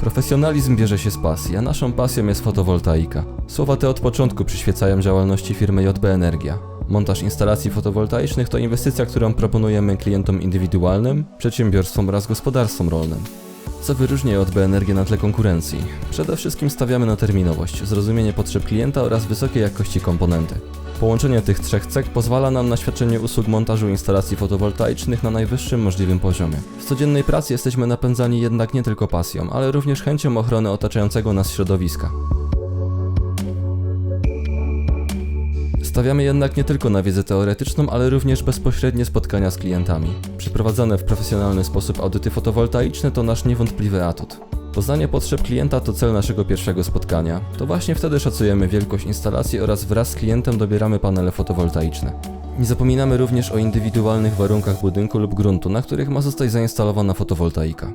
Profesjonalizm bierze się z pasji, a naszą pasją jest fotowoltaika. Słowa te od początku przyświecają działalności firmy JB Energia. Montaż instalacji fotowoltaicznych to inwestycja, którą proponujemy klientom indywidualnym, przedsiębiorstwom oraz gospodarstwom rolnym. Co wyróżnia JB Energię na tle konkurencji? Przede wszystkim stawiamy na terminowość, zrozumienie potrzeb klienta oraz wysokiej jakości komponenty. Połączenie tych trzech cech pozwala nam na świadczenie usług montażu instalacji fotowoltaicznych na najwyższym możliwym poziomie. W codziennej pracy jesteśmy napędzani jednak nie tylko pasją, ale również chęcią ochrony otaczającego nas środowiska. Stawiamy jednak nie tylko na wiedzę teoretyczną, ale również bezpośrednie spotkania z klientami. Przeprowadzane w profesjonalny sposób audyty fotowoltaiczne to nasz niewątpliwy atut. Poznanie potrzeb klienta to cel naszego pierwszego spotkania. To właśnie wtedy szacujemy wielkość instalacji oraz wraz z klientem dobieramy panele fotowoltaiczne. Nie zapominamy również o indywidualnych warunkach budynku lub gruntu, na których ma zostać zainstalowana fotowoltaika.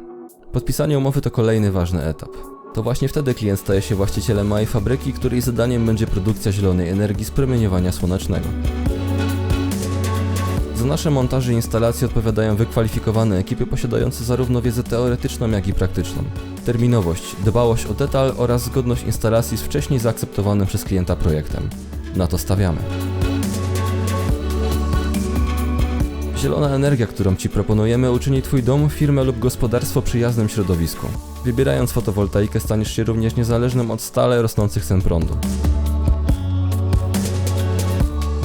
Podpisanie umowy to kolejny ważny etap. To właśnie wtedy klient staje się właścicielem małej fabryki, której zadaniem będzie produkcja zielonej energii z promieniowania słonecznego. Za nasze montaże i instalacje odpowiadają wykwalifikowane ekipy posiadające zarówno wiedzę teoretyczną, jak i praktyczną. Terminowość, dbałość o detal oraz zgodność instalacji z wcześniej zaakceptowanym przez klienta projektem. Na to stawiamy. Zielona energia, którą Ci proponujemy, uczyni Twój dom, firmę lub gospodarstwo przyjaznym środowisku. Wybierając fotowoltaikę staniesz się również niezależnym od stale rosnących cen prądu.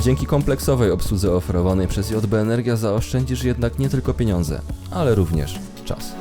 Dzięki kompleksowej obsłudze oferowanej przez JB Energia zaoszczędzisz jednak nie tylko pieniądze, ale również czas.